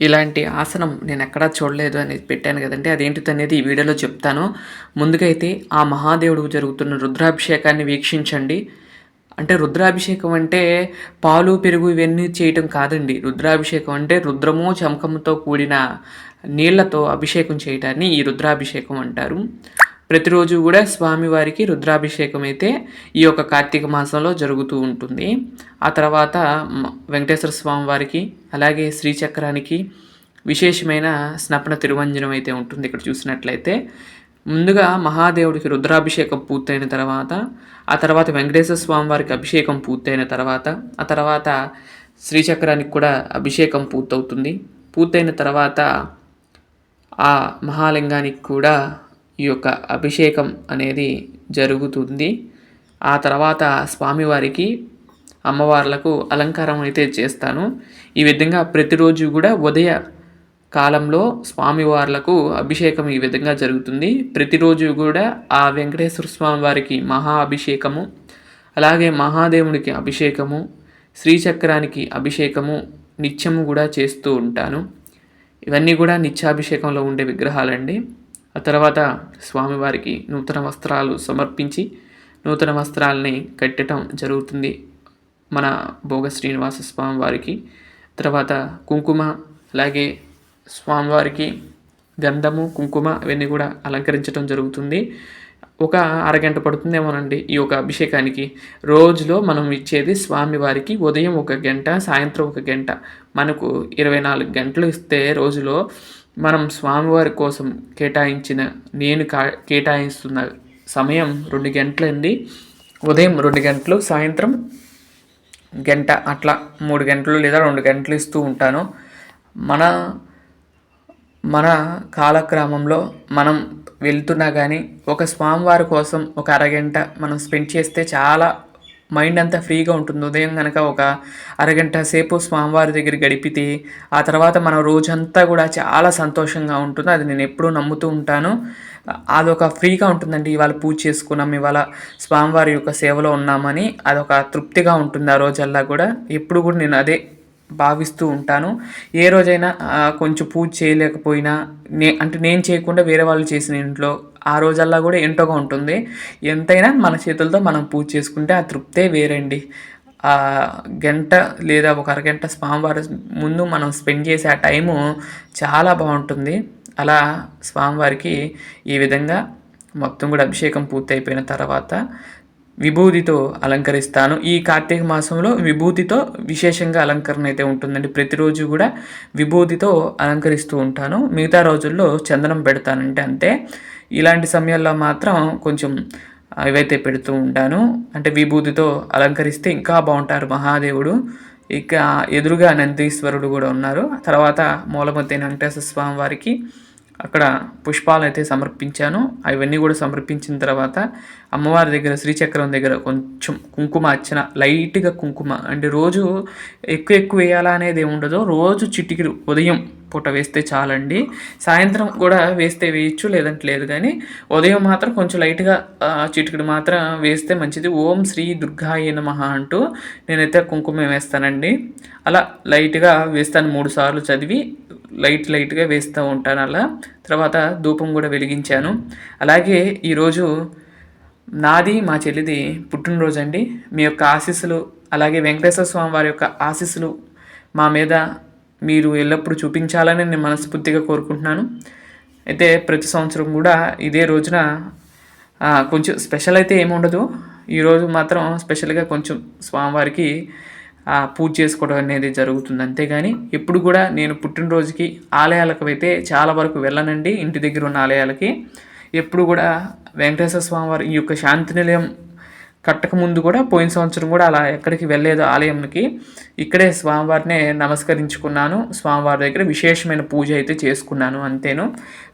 ఇలాంటి ఆసనం నేను ఎక్కడా చూడలేదు అని పెట్టాను కదండి. అదేంటిది అనేది ఈ వీడియోలో చెప్తాను. ముందుగా అయితే ఆ మహాదేవుడికి జరుగుతున్న రుద్రాభిషేకాన్ని వీక్షించండి. అంటే రుద్రాభిషేకం అంటే పాలు పెరుగు ఇవన్నీ చేయటం కాదండి. రుద్రాభిషేకం అంటే రుద్రము చమకముతో కూడిన నీళ్ళతో అభిషేకం చేయటాన్ని ఈ రుద్రాభిషేకం అంటారు. ప్రతిరోజు కూడా స్వామివారికి రుద్రాభిషేకం అయితే ఈ యొక్క కార్తీక మాసంలో జరుగుతూ ఉంటుంది. ఆ తర్వాత మ- వెంకటేశ్వర స్వామి వారికి అలాగే శ్రీచక్రానికి విశేషమైన స్నపన తిరువంజనం అయితే ఉంటుంది ఇక్కడ చూసినట్లయితే. ముందుగా మహాదేవుడికి రుద్రాభిషేకం పూర్తయిన తర్వాత ఆ తర్వాత వెంకటేశ్వర స్వామి వారికి అభిషేకం పూర్తయిన తర్వాత ఆ తర్వాత శ్రీచక్రానికి కూడా అభిషేకం పూర్తవుతుంది. పూర్తయిన తర్వాత ఆ మహాలింగానికి కూడా ఈ యొక్క అభిషేకం అనేది జరుగుతుంది. ఆ తర్వాత స్వామివారికి అమ్మవార్లకు అలంకారం అయితే చేస్తాను. ఈ విధంగా ప్రతిరోజు కూడా ఉదయ కాలంలో స్వామివార్లకు అభిషేకం ఈ విధంగా జరుగుతుంది. ప్రతిరోజు కూడా ఆ వెంకటేశ్వర స్వామి వారికి మహా అభిషేకము అలాగే మహాదేవునికి అభిషేకము శ్రీచక్రానికి అభిషేకము నిత్యము కూడా చేస్తూ ఉంటాను. ఇవన్నీ కూడా నిత్యాభిషేకంలో ఉండే విగ్రహాలండి. ఆ తర్వాత స్వామివారికి నూతన వస్త్రాలు సమర్పించి నూతన వస్త్రాలని కట్టడం జరుగుతుంది మన భోగ శ్రీనివాస స్వామి వారికి తర్వాత కుంకుమ అలాగే స్వామివారికి గంధము కుంకుమ ఇవన్నీ కూడా అలంకరించడం జరుగుతుంది. ఒక అరగంట పడుతుందేమోనండి ఈ యొక్క అభిషేకానికి. రోజులో మనం ఇచ్చేది స్వామివారికి ఉదయం ఒక గంట సాయంత్రం ఒక గంట. మనకు ఇరవై నాలుగు గంటలు ఇస్తే రోజులో మనం స్వామివారి కోసం కేటాయించిన నేను కా కేటాయిస్తున్న సమయం రెండు గంటలండి. ఉదయం రెండు గంటలు సాయంత్రం గంట అట్లా మూడు గంటలు లేదా రెండు గంటలు ఇస్తూ ఉంటాను. మన మన కాలక్రమంలో మనం వెళ్తున్నా కానీ ఒక స్వామివారి కోసం ఒక అరగంట మనం స్పెండ్ చేస్తే చాలా మైండ్ అంతా ఫ్రీగా ఉంటుంది ఉదయం కనుక ఒక అరగంట సేపు స్వామివారి దగ్గర గడిపితే ఆ తర్వాత మన రోజంతా కూడా చాలా సంతోషంగా ఉంటుంది అది నేను ఎప్పుడూ నమ్ముతూ ఉంటాను. అదొక ఫ్రీగా ఉంటుందండి ఇవాళ పూజ చేసుకున్నాం ఇవాళ స్వామివారి యొక్క సేవలో ఉన్నామని అదొక తృప్తిగా ఉంటుంది ఆ రోజల్లా కూడా. ఎప్పుడు కూడా నేను అదే భావిస్తూ ఉంటాను. ఏ రోజైనా కొంచెం పూజ చేయలేకపోయినా నే అంటే నేను చేయకుండా వేరే వాళ్ళు చేసిన ఇంట్లో ఆ రోజల్లా కూడా ఎంటోగా ఉంటుంది. ఎంతైనా మన చేతులతో మనం పూజ చేసుకుంటే ఆ తృప్తే వేరండి. ఆ గంట లేదా ఒక అరగంట స్వామివారి ముందు మనం స్పెండ్ చేసే ఆ టైము చాలా బాగుంటుంది. అలా స్వామివారికి ఈ విధంగా మొత్తం కూడా అభిషేకం పూర్తి అయిపోయిన తర్వాత విభూతితో అలంకరిస్తాను. ఈ కార్తీక మాసంలో విభూతితో విశేషంగా అలంకరణ అయితే ఉంటుందండి. ప్రతిరోజు కూడా విభూతితో అలంకరిస్తూ ఉంటాను. మిగతా రోజుల్లో చందనం పెడతానంటే అంతే. ఇలాంటి సమయాల్లో మాత్రం కొంచెం ఇవైతే పెడుతూ ఉంటాను. అంటే విభూతితో అలంకరిస్తే ఇంకా బాగుంటారు మహాదేవుడు. ఇక ఎదురుగా నందీశ్వరుడు కూడా ఉన్నారు. తర్వాత మూలమతి వెంకటేశ్వర స్వామి వారికి అక్కడ పుష్పాలు అయితే సమర్పించాను. అవన్నీ కూడా సమర్పించిన తర్వాత అమ్మవారి దగ్గర శ్రీచక్రం దగ్గర కొంచెం కుంకుమ అర్చన లైట్గా కుంకుమ అంటే రోజు ఎక్కువ ఎక్కువ వేయాలా అనేది ఉండదు. రోజు చిటికిరు ఉదయం పూట వేస్తే చాలండి. సాయంత్రం కూడా వేస్తే వేయచ్చు లేదంటే లేదు కానీ ఉదయం మాత్రం కొంచెం లైట్గా ఆ, చిటికెడు మాత్రం వేస్తే మంచిది. ఓం శ్రీ దుర్గాయ నమః అంటూ నేనైతే కుంకుమ వేస్తానండి. అలా లైట్గా వేస్తాను. మూడు సార్లు చదివి లైట్ లైట్గా వేస్తూ ఉంటాను అలా. తర్వాత ధూపం కూడా వెలిగించాను. అలాగే ఈరోజు నాది మా చెల్లిది పుట్టినరోజు అండి. మీ యొక్క ఆశీస్సులు అలాగే వెంకటేశ్వర స్వామి వారి యొక్క ఆశీస్సులు మా మీద మీరు ఎల్లప్పుడూ చూపించాలని నేను మనస్ఫూర్తిగా కోరుకుంటున్నాను. అయితే ప్రతి సంవత్సరం కూడా ఇదే రోజున కొంచెం స్పెషల్ అయితే ఏమి ఉండదు. ఈరోజు మాత్రం స్పెషల్గా కొంచెం స్వామివారికి పూజ చేసుకోవడం అనేది జరుగుతుంది. అంతేగాని ఎప్పుడు కూడా నేను పుట్టినరోజుకి ఆలయాలకు అయితే చాలా వరకు వెళ్ళనండి ఇంటి దగ్గర ఉన్న ఆలయాలకి. ఎప్పుడు కూడా వెంకటేశ్వర స్వామి వారి ఈ యొక్క శాంతి నిలయం కట్టక ముందు కూడా పోయిన సంవత్సరం కూడా అలా ఎక్కడికి వెళ్ళలేదు ఆలయంకి. ఇక్కడే స్వామివారినే నమస్కరించుకున్నాను. స్వామివారి దగ్గర విశేషమైన పూజ అయితే చేసుకున్నాను అంతేను.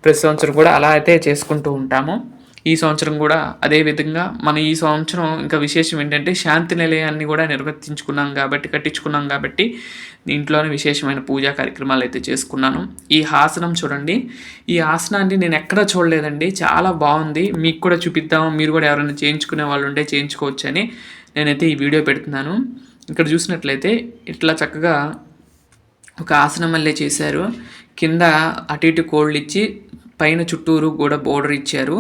ప్రతి సంవత్సరం కూడా అలా అయితే చేసుకుంటూ ఉంటాము. ఈ సంవత్సరం కూడా అదే విధంగా మన ఈ సంవత్సరం ఇంకా విశేషం ఏంటంటే శాంతి నిలయాన్ని కూడా నిర్వర్తించుకున్నాం కాబట్టి కట్టించుకున్నాం కాబట్టి ఇంట్లోనే విశేషమైన పూజా కార్యక్రమాలు అయితే చేసుకున్నాను. ఈ ఆసనం చూడండి. ఈ ఆసనాన్ని నేను ఎక్కడా చూడలేదండి. చాలా బాగుంది. మీకు కూడా చూపిద్దాము. మీరు కూడా ఎవరైనా చేయించుకునే వాళ్ళు ఉంటే చేయించుకోవచ్చు అని నేనైతే ఈ వీడియో పెడుతున్నాను. ఇక్కడ చూసినట్లయితే ఇట్లా చక్కగా ఒక ఆసనం వల్లే చేశారు. కింద అటు ఇటు కోళ్ళు ఇచ్చి పైన చుట్టూరు కూడా బోర్డర్ ఇచ్చారు.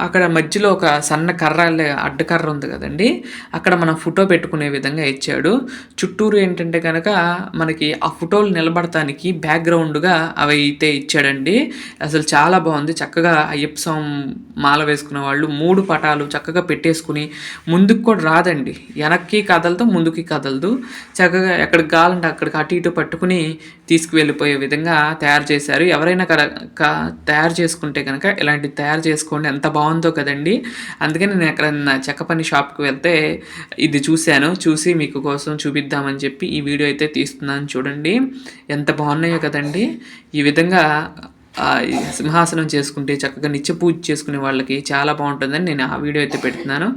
అక్కడ మధ్యలో ఒక సన్న కర్ర అడ్డకర్ర ఉంది కదండి. అక్కడ మనం ఫోటో పెట్టుకునే విధంగా ఇచ్చాడు. చుట్టూరు ఏంటంటే కనుక మనకి ఆ ఫోటోలు నిలబడటానికి బ్యాక్గ్రౌండ్గా అవి అయితే ఇచ్చాడండి. అసలు చాలా బాగుంది. చక్కగా అయ్యప్ప స్వామి మాల వేసుకున్న వాళ్ళు మూడు పటాలు చక్కగా పెట్టేసుకుని ముందుకు కూడా రాదండి. వెనక్కి కదలదు ముందుకి కదలదు. చక్కగా ఎక్కడికి కావాలంటే అక్కడికి అటు ఇటు పట్టుకుని తీసుకువెళ్ళిపోయే విధంగా తయారు చేశారు. ఎవరైనా కర తయారు చేసుకుంటే కనుక ఇలాంటివి తయారు చూడండి ఎంత బాగుందో కదండి. అందుకని నేను ఎక్కడన్నా చెక్క పని షాప్కి వెళ్తే ఇది చూశాను. చూసి మీకు కోసం చూపిద్దామని చెప్పి ఈ వీడియో అయితే తీస్తున్నాను చూడండి. ఎంత బాగున్నాయో కదండి. ఈ విధంగా సింహాసనం చేసుకుంటే చక్కగా నిత్య పూజ చేసుకునే వాళ్ళకి చాలా బాగుంటుందని నేను ఆ వీడియో అయితే పెడుతున్నాను.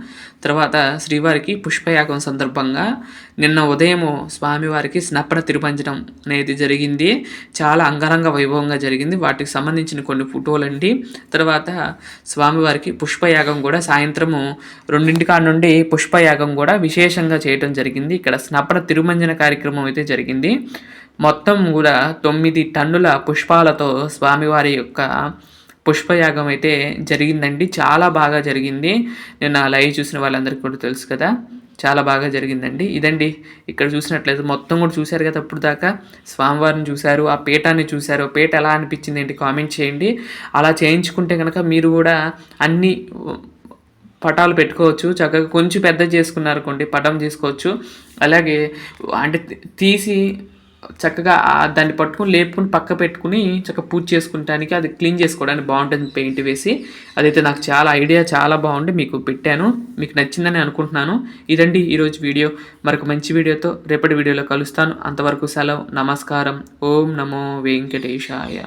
తర్వాత శ్రీవారికి పుష్పయాగం సందర్భంగా నిన్న ఉదయము స్వామివారికి స్నపన తిరుపంచడం అనేది జరిగింది. చాలా అంగరంగ వైభవంగా జరిగింది. వాటికి సంబంధించిన కొన్ని ఫోటోలు అండి తర్వాత స్వామివారికి పుష్పయాగం కూడా సాయంత్రము రెండింటి కాడ నుండి పుష్పయాగం కూడా విశేషంగా చేయటం జరిగింది. ఇక్కడ స్నపన తిరుమంజన కార్యక్రమం అయితే జరిగింది. మొత్తం కూడా తొమ్మిది టన్నుల పుష్పాలతో స్వామివారి యొక్క పుష్పయాగం అయితే జరిగిందండి. చాలా బాగా జరిగింది. నేను ఆ లైవ్ చూసిన వాళ్ళందరికీ కూడా తెలుసు కదా. చాలా బాగా జరిగిందండి. ఇదండి ఇక్కడ చూసినట్లయితే మొత్తం కూడా చూశారు కదా అప్పుడు దాకా. స్వామివారిని చూశారు ఆ పీఠాన్ని చూశారు. పీట ఎలా అనిపించింది ఏంటి కామెంట్ చేయండి. అలా చేయించుకుంటే కనుక మీరు కూడా అన్ని పటాలు పెట్టుకోవచ్చు. చక్కగా కొంచెం పెద్ద చేసుకున్నారు అనుకోండి పటం చేసుకోవచ్చు. అలాగే అంటే తీసి చక్కగా దాన్ని పట్టుకుని లేపుకుని పక్క పెట్టుకుని చక్కగా పూజ చేసుకుంటానికి అది క్లీన్ చేసుకోవడానికి బాగుంటుంది పెయింట్ వేసి. అదైతే నాకు చాలా ఐడియా చాలా బాగుంది మీకు పెట్టాను. మీకు నచ్చిందని అనుకుంటున్నాను. ఇదండి ఈరోజు వీడియో. మరొక మంచి వీడియోతో రేపటి వీడియోలో కలుస్తాను. అంతవరకు సెలవు. నమస్కారం. ఓం నమో వెంకటేశాయ.